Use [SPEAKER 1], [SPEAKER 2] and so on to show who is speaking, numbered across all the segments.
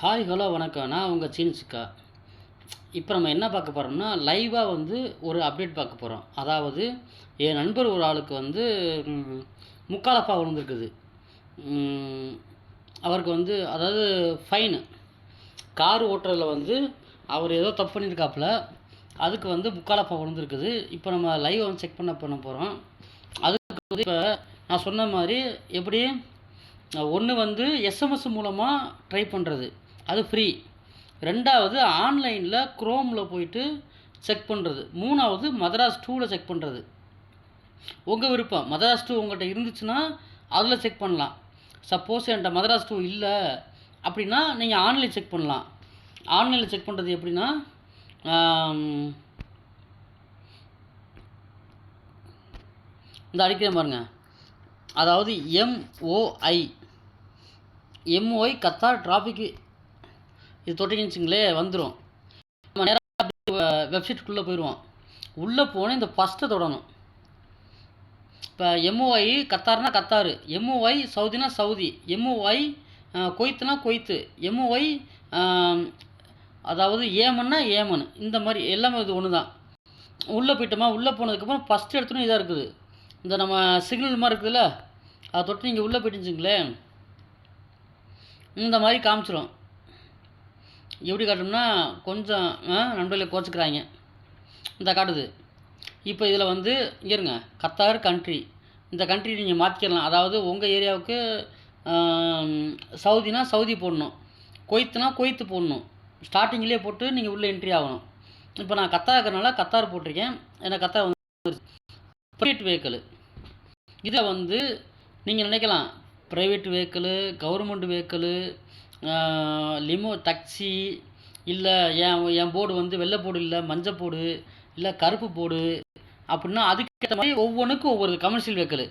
[SPEAKER 1] Hi hello வணக்கம். நான் உங்கள் சீன்ஸுக்கா இப்போ நம்ம என்ன பார்க்க போகிறோம்னா லைவாக வந்து ஒரு அப்டேட் பார்க்க போகிறோம் அதாவது என் நண்பர் ஒரு ஆளுக்கு வந்து முக்காலப்பா விழுந்திருக்குது. அவருக்கு வந்து அதாவது ஃபைனு கார் ஓட்டுறதில் வந்து அவர் ஏதோ தப்பு பண்ணியிருக்காப்புல அதுக்கு வந்து முக்காலப்பா விழுந்திருக்குது. இப்போ நம்ம லைவ் வந்து செக் பண்ண பண்ண போகிறோம் அதுக்கு வந்து இப்போ நான் சொன்ன மாதிரி எப்படி ஒன்று வந்து எஸ்எம்எஸ் மூலமாக ட்ரை பண்ணுறது அது ஃப்ரீ ரெண்டாவது ஆன்லைனில் குரோமில் போயிட்டு செக் பண்ணுறது மூணாவது மதராஸ் டூவில் செக் பண்ணுறது உங்கள் விருப்பம். மதராஸ் டூ உங்கள்கிட்ட இருந்துச்சுன்னா அதில் செக் பண்ணலாம். சப்போஸ் என்கிட்ட மதராஸ் டூ இல்லை அப்படின்னா நீங்கள் ஆன்லைன் செக் பண்ணலாம். ஆன்லைனில் செக் பண்ணுறது எப்படின்னா இந்த அடிக்கிறேன் பாருங்க. அதாவது எம்ஓஐ எம்ஓஐ கத்தார் டிராஃபிக் இது தொட்டிங்கன்னு வந்துடும் நம்ம நேராக வெப்சைட்டுக்குள்ளே போயிடுவோம். உள்ளே போனால் இந்த ஃபஸ்ட்டை தொடணும். இப்போ எம்ஓஐ கத்தார்னா கத்தார். எம்ஓஐ சவுதினா சவுதி. எம்ஓஐ கொய்த்துனா கொய்த்து. எம்ஓஐ அதாவது ஏமன்னா ஏமன். இந்த மாதிரி எல்லாமே இது ஒன்று தான் உள்ளே போயிட்டோமா? உள்ளே போனதுக்கப்புறம் ஃபஸ்ட் எடுத்தோன்னே இதாக இருக்குது. இந்த நம்ம சிக்னல் மாதிரி இருக்குதுல்ல அதை தொட்டு நீங்கள் உள்ளே போயிட்டுச்சுங்களேன் இந்த மாதிரி காமிச்சிடும் எப்படி காட்டும்னா கொஞ்சம் ஆ, நண்பர்களை கோச்சிக்கிறாங்க. இந்த காட்டுது. இப்போ இதில் வந்து இங்க இருங்க கத்தார் கண்ட்ரி இந்த கண்ட்ரி நீங்கள் மாற்றிக்கலாம் அதாவது உங்கள் ஏரியாவுக்கு சவுதினா சவுதி போடணும். கொய்த்துனா கொய்த்து போடணும். ஸ்டார்டிங்லேயே போட்டு நீங்கள் உள்ளே என்ட்ரி ஆகணும். இப்போ நான் கத்தார் இருக்கிறனால கத்தார் போட்டிருக்கேன். ஏன்னா கத்தார் வந்து ப்ரைவேட் வெஹிக்கிள் இதை வந்து நீங்கள் நினைக்கலாம். Private vehicle government vehicle limo taxi இல்லை என் என் போர்டு வந்து வெள்ளை போர்டு இல்லை மஞ்சள் போர்டு இல்லை கருப்பு போர்டு அப்படின்னா அதுக்கேற்ற மாதிரி ஒவ்வொன்றுக்கும் ஒவ்வொரு கமர்ஷியல் வெஹிக்கிள்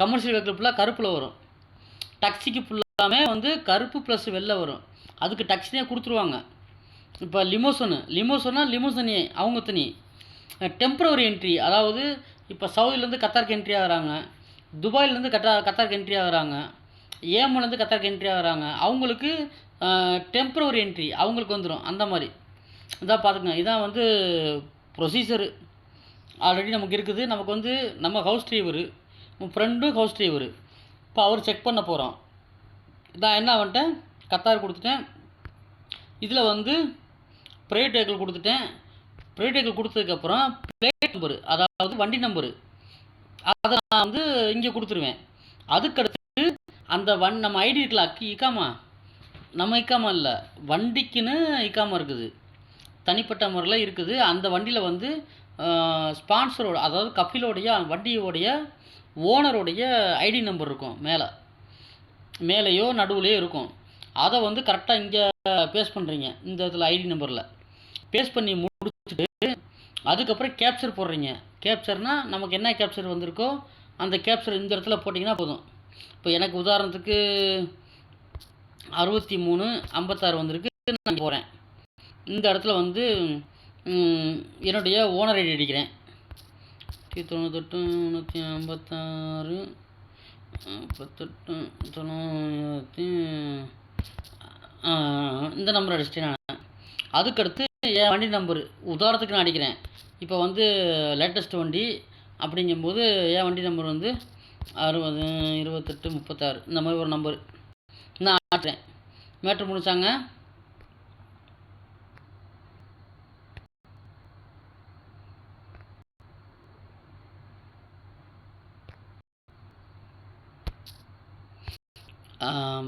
[SPEAKER 1] கமர்ஷியல் வெஹிக்கிள் ஃபுல்லாக கருப்பில் வரும். டக்ஸிக்கு ஃபுல்லாமே வந்து கருப்பு ப்ளஸ் வெள்ளை வரும். அதுக்கு டக்ஸினே கொடுத்துருவாங்க. இப்போ லிமோசனு லிமோசனா லிமோசனி அவங்க தனி. டெம்பரவரி என்ட்ரி அதாவது இப்போ சவுதியிலேருந்து கத்தாருக்கு என்ட்ரி ஆகிறாங்க. துபாயிலேருந்து கத்தா கத்தாருக்கு என்ட்ரி ஆகிறாங்க. ஏமன்லேருந்து கத்தாருக்கு என்ட்ரி ஆகிறாங்க. அவங்களுக்கு டெம்பரவரி என்ட்ரி அவங்களுக்கு வந்துடும் அந்த மாதிரி. இதான் பார்த்துக்கங்க. இதான் வந்து ப்ரொசீஜரு ஆல்ரெடி நமக்கு இருக்குது. நமக்கு வந்து நம்ம ஹவுஸ் டிரைவரு உன் ஃப்ரெண்டும் ஹவுஸ் டிரைவரு இப்போ அவர் செக் பண்ண போகிறோம் நான் என்ன வந்துட்டேன்? கத்தார் கொடுத்துட்டேன். இதில் வந்து ப்ரைவேட் வெஹிக்கிள் கொடுத்துட்டேன். ப்ரைவேட் வெஹிக்கிள் கொடுத்ததுக்கப்புறம் பிளேட் நம்பரு அதாவது வண்டி நம்பரு அதை நான் வந்து இங்கே கொடுத்துருவேன். அதுக்கடுத்து அந்த வண் நம்ம ஐடி இருக்குல்ல அக்கி இக்காமா? நம்ம இக்காமா இல்லை. வண்டிக்குன்னு இக்காமா இருக்குது. தனிப்பட்ட முறையில் இருக்குது. அந்த வண்டியில் வந்து ஸ்பான்சரோட அதாவது கபிலோடைய வண்டியோடைய ஓனருடைய ஐடி நம்பர் இருக்கும் மேலே. மேலேயோ நடுவுலையோ இருக்கும். அதை வந்து கரெக்டாக இங்கே பேஸ் பண்ணுறீங்க இந்த இதில் ஐடி நம்பரில். பேஸ் பண்ணி முடிச்சுட்டு அதுக்கப்புறம் கேப்சர் போடுறீங்க. கேப்சர்னால் நமக்கு என்ன கேப்சர் வந்திருக்கோ அந்த கேப்சர் இந்த இடத்துல போட்டிங்கன்னா போதும். இப்போ எனக்கு உதாரணத்துக்கு அறுபத்தி மூணு ஐம்பத்தாறு வந்திருக்கு நான் போகிறேன் இந்த இடத்துல வந்து என்னுடைய ஓனர் ஐடி அடிக்கிறேன். தொண்ணூத்தெட்டு நூற்றி ஐம்பத்தாறு முப்பத்தெட்டு தொண்ணூற்றி இந்த நம்பர் அடிச்சிட்டேன் நான். அதுக்கடுத்து என் வண்டி நம்பர் உதாரணத்துக்கு நான் அடிக்கிறேன். இப்போ வந்து லேட்டஸ்ட் வண்டி அப்படிங்கும்போது என் வண்டி நம்பர் வந்து அறுபது இருபத்தெட்டு முப்பத்தாறு. இந்த மாதிரி ஒரு நம்பர் நான் ஆட்டுறேன் மேட்ரு முடிச்சாங்க.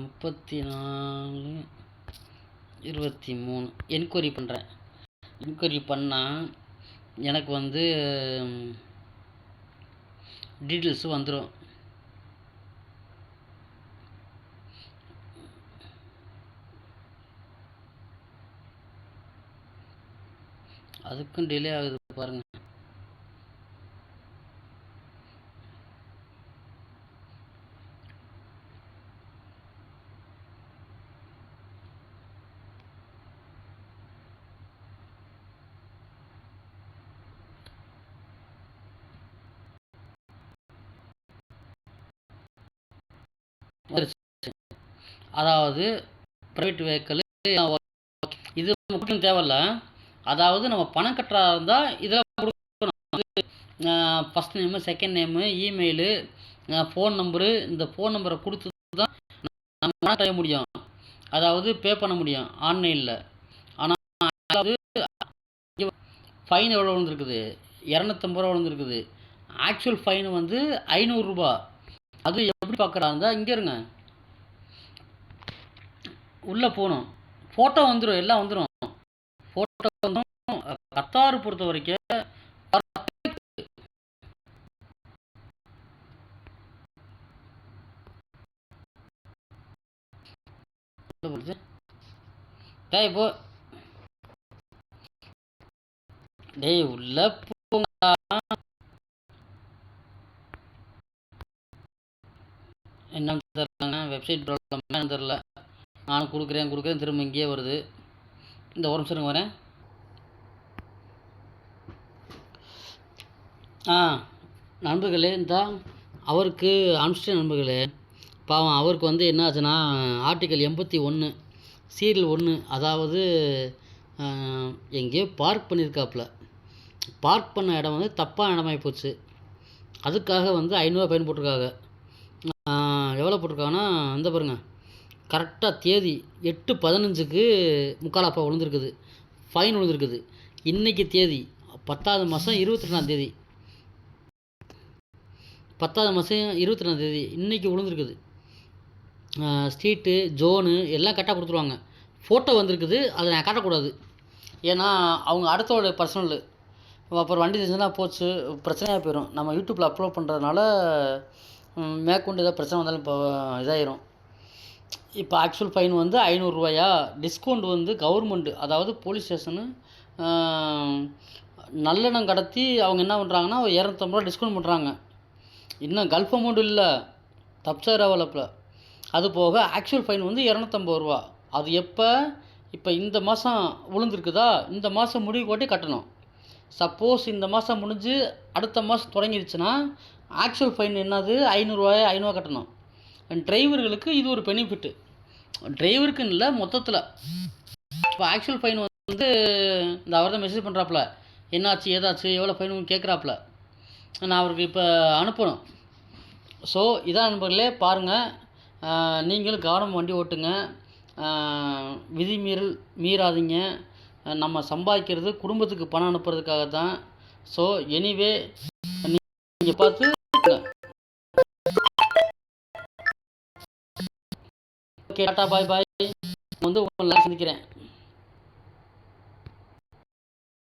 [SPEAKER 1] முப்பத்தி நாலு இருபத்தி மூணு என்கொயரி பண்ணுறேன் என்கொயரி பண்ணால் எனக்கு வந்து டீட்டெயில்ஸும் வந்துடும் அதுக்கும் டிலே ஆகுது பாருங்க. அதாவது ப்ரைவேட் வெஹிக்கிள் இது மட்டும் கொடுக்கணும் தேவையில்ல. அதாவது நம்ம பணம் கட்டுறதா இருந்தால் இதில் கொடுக்கணும். First name second name email phone number இந்த ஃபோன் நம்பரை கொடுத்து தான் நம்ம பணம் கட்ட முடியும். அதாவது பே பண்ண முடியும் ஆன்லைனில் ஆனால் அதாவது ஃபைன் எவ்வளோ விழுந்துருக்குது? இரநூத்தம்பது ரூபா விழுந்துருக்குது. ஆக்சுவல் ஃபைன் வந்து ஐநூறுரூபா அது எப்படி பார்க்குறா இருந்தால் இங்கே இருங்க. உள்ளே போகணும். ஃபோட்டோ வந்துடும் எல்லாம் வந்துடும் வந்துடும் கத்தார் பொறுத்த வரைக்கும் டேய் போ. டேய் உள்ள போங்கடா. என்னன்னு தெரியலங்க வெப்சைட் ப்ராப்ளம் என்னன்னு தெரில நானும் கொடுக்குறேன் கொடுக்குறேன் திரும்ப இங்கேயே வருது. இந்த ஒரு நிமிஷம் வரேன். ஆ நண்பர்களே இந்த அவருக்கு அனுப்பிச்சிட்டேன் நண்பர்களே. பாவம் அவருக்கு வந்து என்ன ஆச்சுன்னா ஆர்டிக்கல் எண்பத்தி ஒன்று சீரியல் ஒன்று அதாவது எங்கேயோ பார்க் பண்ணியிருக்காப்புல பார்க் பண்ண இடம் வந்து தப்பான இடமாகி போச்சு. அதுக்காக வந்து ஐநூறுரூவா ஃபைன் போட்டிருக்காங்க. எவ்வளோ போட்டிருக்காங்கன்னா இந்த பாருங்கள் கரெக்டாக தேதி எட்டு பதினஞ்சுக்கு முக்காலாப்பா விழுந்திருக்குது. ஃபைன் விழுந்திருக்குது. இன்றைக்கி தேதி பத்தாவது மாதம் இருபத்தி ரெண்டாம் தேதி. பத்தாவது மாதம் இருபத்தி ரெண்டாம் தேதி இன்றைக்கி விழுந்திருக்குது. ஸ்ட்ரீட்டு ஜோனு எல்லாம் கரெக்டாக கொடுத்துருவாங்க. ஃபோட்டோ வந்திருக்குது அதை நான் காட்டக்கூடாது. ஏன்னா அவங்க அடுத்தோட பர்சனல் அப்புறம் வண்டி செஞ்சுனா போச்சு பிரச்சனையாக போயிடும் நம்ம யூடியூப்பில் அப்லோட் பண்ணுறதுனால மேற்கொண்டு ஏதாவது பிரச்சனை வந்தாலும் இப்போ இதாயிரும். இப்போ ஆக்சுவல் ஃபைன் வந்து ஐநூறுரூவாயா டிஸ்கவுண்ட் வந்து கவர்மெண்ட்டு அதாவது போலீஸ் ஸ்டேஷனு நல்லெண்ணம் கடத்தி அவங்க என்ன பண்ணுறாங்கன்னா ஒரு இரநூத்தம்பது ரூபா டிஸ்கவுண்ட் பண்ணுறாங்க இன்னும் கல்ஃப் அமௌண்ட் இல்லை. தப்சர் டெவலப்பில் அது போக ஆக்சுவல் ஃபைன் வந்து இரநூத்தம்பது ரூபா. அது எப்போ? இப்போ இந்த மாதம் விழுந்திருக்குதா? இந்த மாதம் முடிவு கொட்டி கட்டணும். சப்போஸ் இந்த மாதம் முடிஞ்சு அடுத்த மாதம் தொடங்கிருச்சுன்னா ஆக்சுவல் ஃபைன் என்னது? ஐநூறுரூவாய் ஐநூறுவா கட்டணும். டிரைவர்களுக்கு இது ஒரு பெனிஃபிட்டு டிரைவருக்குன்னு இல்லை மொத்தத்தில். இப்போ ஆக்சுவல் ஃபைன் வந்து இந்த அவர் தான் மெசேஜ் பண்ணுறாப்புல என்னாச்சு ஏதாச்சு? எவ்வளோ ஃபைன் கேட்குறாப்புல நான் அவருக்கு இப்போ அனுப்பணும். ஸோ இதான் நண்பர்களே பாருங்கள் நீங்களும் கவனம் வண்டி ஓட்டுங்க. விதிமீறல் மீறாதீங்க. நம்ம சம்பாதிக்கிறது குடும்பத்துக்கு பணம் அனுப்புறதுக்காக தான் ஸோ எனிவே நீங்கள் பார்த்து ஓகே டாட்டா பாய் பாய். வந்து உங்களை சந்திக்கிறேன்.